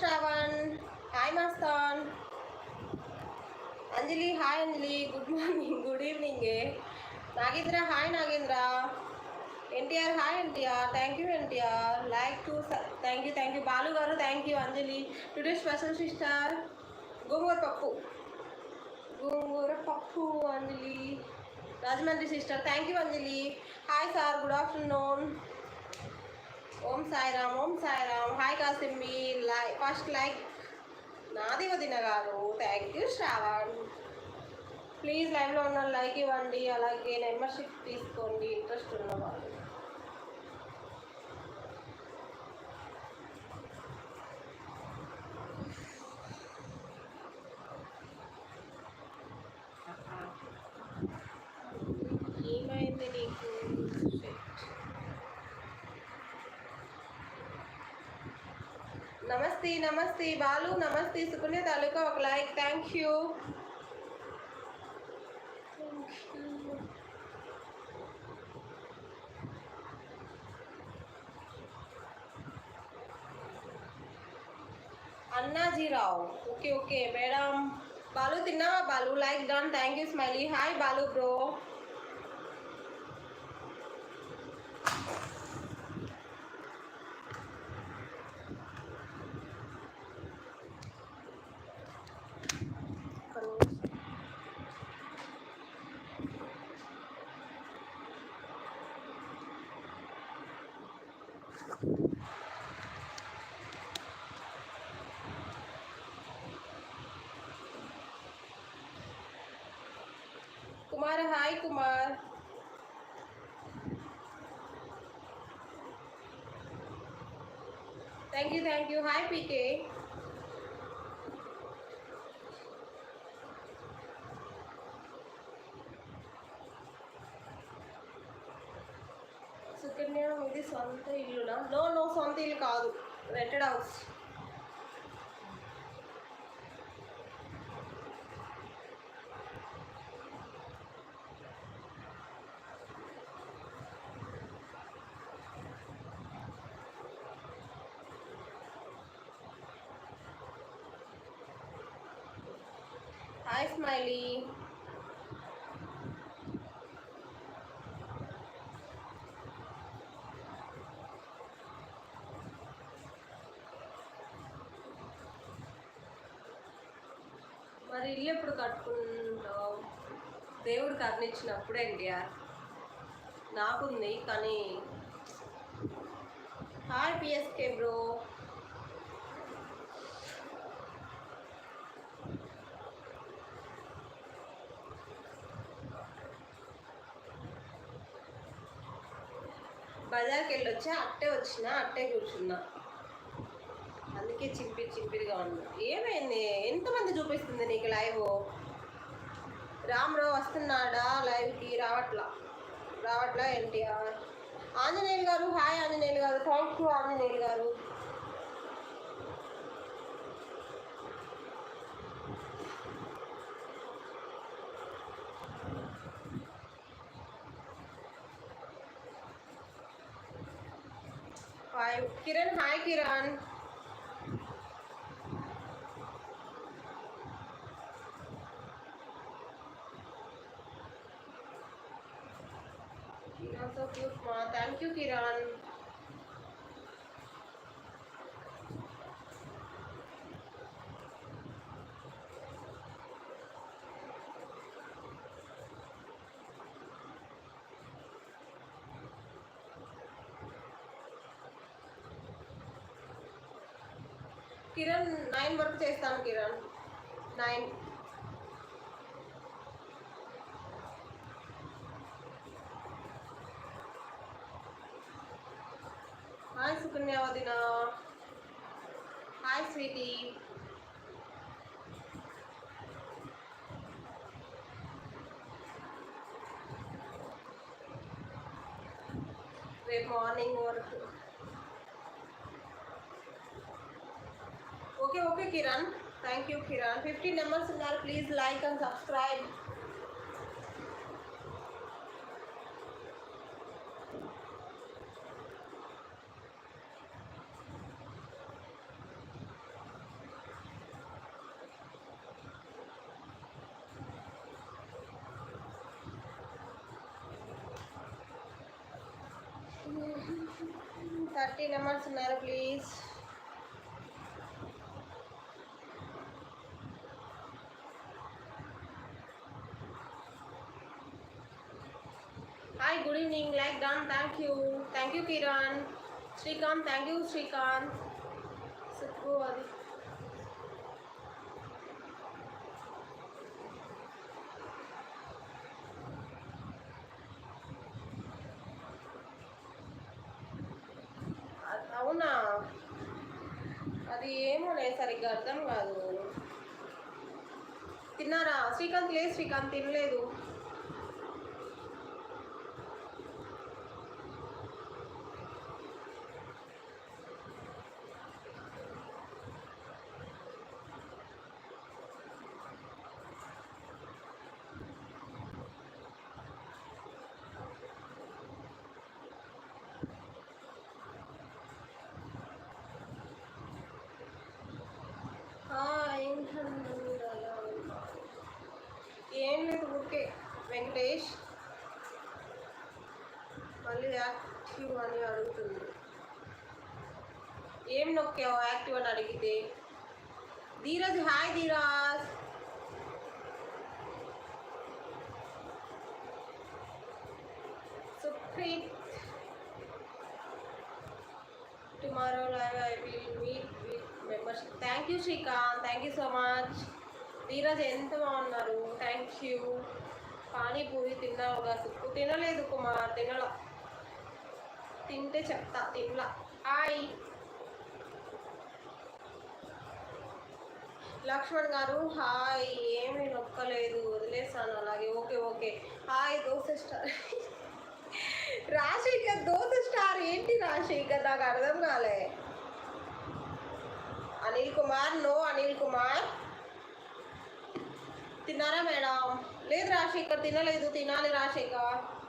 Shravan hi Mastan. Anjali hi Anjali. Good morning good evening Nagendra hi Nagendra. NTR hi NTR. Thank you NTR. Like to thank you thank you Balu గారు thank you Anjali. Today special sister gongura pappu. Gongura pappu Anjali. Rajahmundry sister thank you Anjali. Hi sir good afternoon Om Sairam Om Sairam. Hi కాసిమ్మి లై first like నాది వదిన గారు. Thank you Shravan. Please లైవ్లో ఉన్న like ఇవ్వండి. అలాగే membership తీసుకోండి. Interest ఉన్నవాళ్ళు ఏమైంది నీకు? నమస్తే నమస్తే బాలు నమస్తే సుకన్య తాలూకా ఒక like thank you Annajirao okay okay madam Balu తిన్నావా Balu like done thank you smiley hi Balu bro Kumar, hi Kumar. Thank you, thank you. Hi, PK. Hi smiley మరి ఇల్లు ఎప్పుడు కట్టుకుంటావు? దేవుడు కరుణించినప్పుడే ఎన్టీఆర్. నాకుంది కానీ హాయ్ పిఎస్కే బ్రో. బజార్కి వెళ్ళి వచ్చి అట్టే వచ్చిన అట్టే కూర్చున్నా. అందుకే చింపి చింపిరిగా ఉన్నా. ఏమైంది? ఎంతమంది చూపిస్తుంది నీకు లైవ్? రామరావు వస్తున్నాడా లైవ్కి? రావట్లా. రావట్లా ఎన్టీఆర్? ఆంజనేయులు గారు హాయ్ ఆంజనేయులు గారు. థ్యాంక్ యూ ఆంజనేయులు గారు. Hi Kiran hi Kiran Kiran so cute మా thank you Kiran Kiran nine వరకు చేస్తాను కిరణ్. నైన్. హాయ్ సుకన్య వదిన hi sweety. Okay okay, Kiran. Thank you Kiran. Fifty number please like and subscribe thirty number सुनार please Srikanth thank you thank you Kiran Srikanth thank you Srikanth Sukhu అది అవునా? అది ఏమో లేదు సరిగ్గా అర్థం కాదు. తిన్నారా? శ్రీకాంత్ లేదు శ్రీకాంత్ తినలేదు. ఓకే యాక్టివ్ అని అడిగితే Dheeraj hi Dheeraj. Supreeth tomorrow live I will meet with membership thank you Srikanth thank you so much Dheeraj ఎంత బాగున్నారు? థ్యాంక్ యూ పానీపూరి తిన్నావుగా సుక్కు తినలేదు కుమార్ తినలా. తింటే చెప్తా తినలా. హాయ్ లక్ష్మణ్ గారు హాయ్. ఏమీ నొక్కలేదు వదిలేసాను అలాగే okay okay. Hi dosa star. Rajasekhar dosa star. ఏంటి రాజశేఖర్? నాకు అర్థం కాలే. అనిల్ కుమార్ నో అనిల్ కుమార్. తిన్నారా మేడం? లేదు రాజశేఖర్ తినలేదు. తినాలి రాజశేఖర్. హాయ్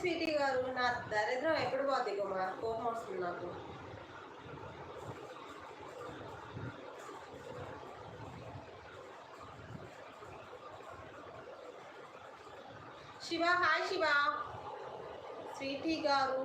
స్వీటీ గారు నా దరిద్రం ఎప్పుడు పోద్ది కుమార్ కోపం వస్తుంది నాకు. శివ హాయ్ శివ. స్వీటీ గారు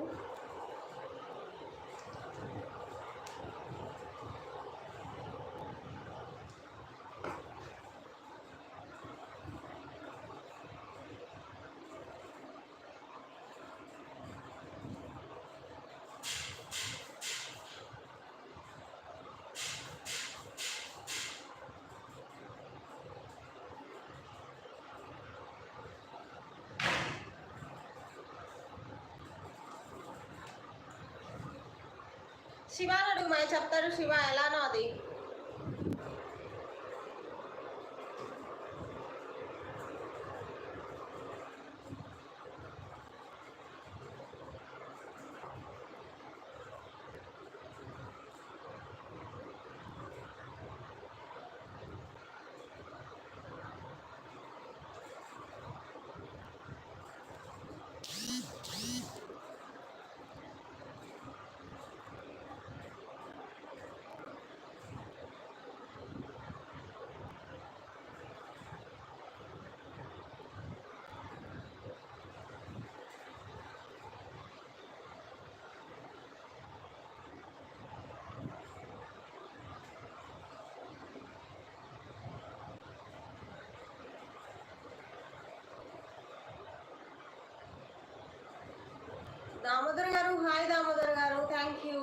శివ అని అడుగు చెప్తాడు శివ ఎలానో అది. దామోదర్ గారు హాయ్ దామోదర్ గారు థ్యాంక్ యూ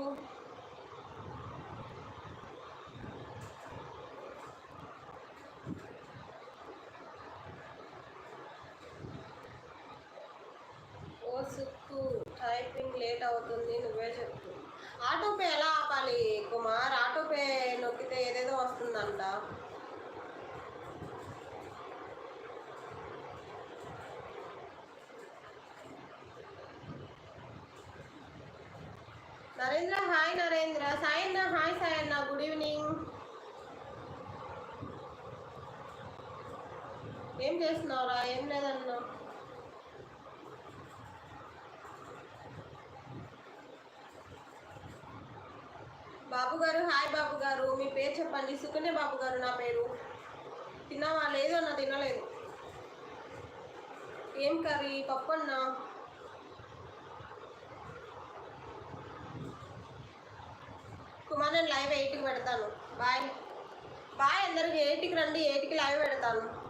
ఓ సుక్కు టైపింగ్ లేట్ అవుతుంది నువ్వే చెప్పు. ఆటోపే ఎలా ఆపాలి కుమార్? ఆటోపే నొక్కితే ఏదేదో వస్తుందంట. నరేంద్ర హాయ్ నరేంద్ర. సాయి అన్న హాయ్ సాయి అన్న గుడ్ ఈవినింగ్. ఏం చేస్తున్నావురా? ఏం లేదన్నా. బాబు గారు హాయ్ బాబు గారు మీ పేరు చెప్పండి. సుకన్య బాబు గారు నా పేరు. తిన్నావా? లేదు అన్న తినలేదు. ఏం కర్రీ? పప్పు అన్నా కుమార్ నేను లైవ్ ఎయిట్కి పెడతాను. బాయ్. బాయ్ అందరికి ఎయిట్కి రండి ఎయిట్కి లైవ్ పెడతాను.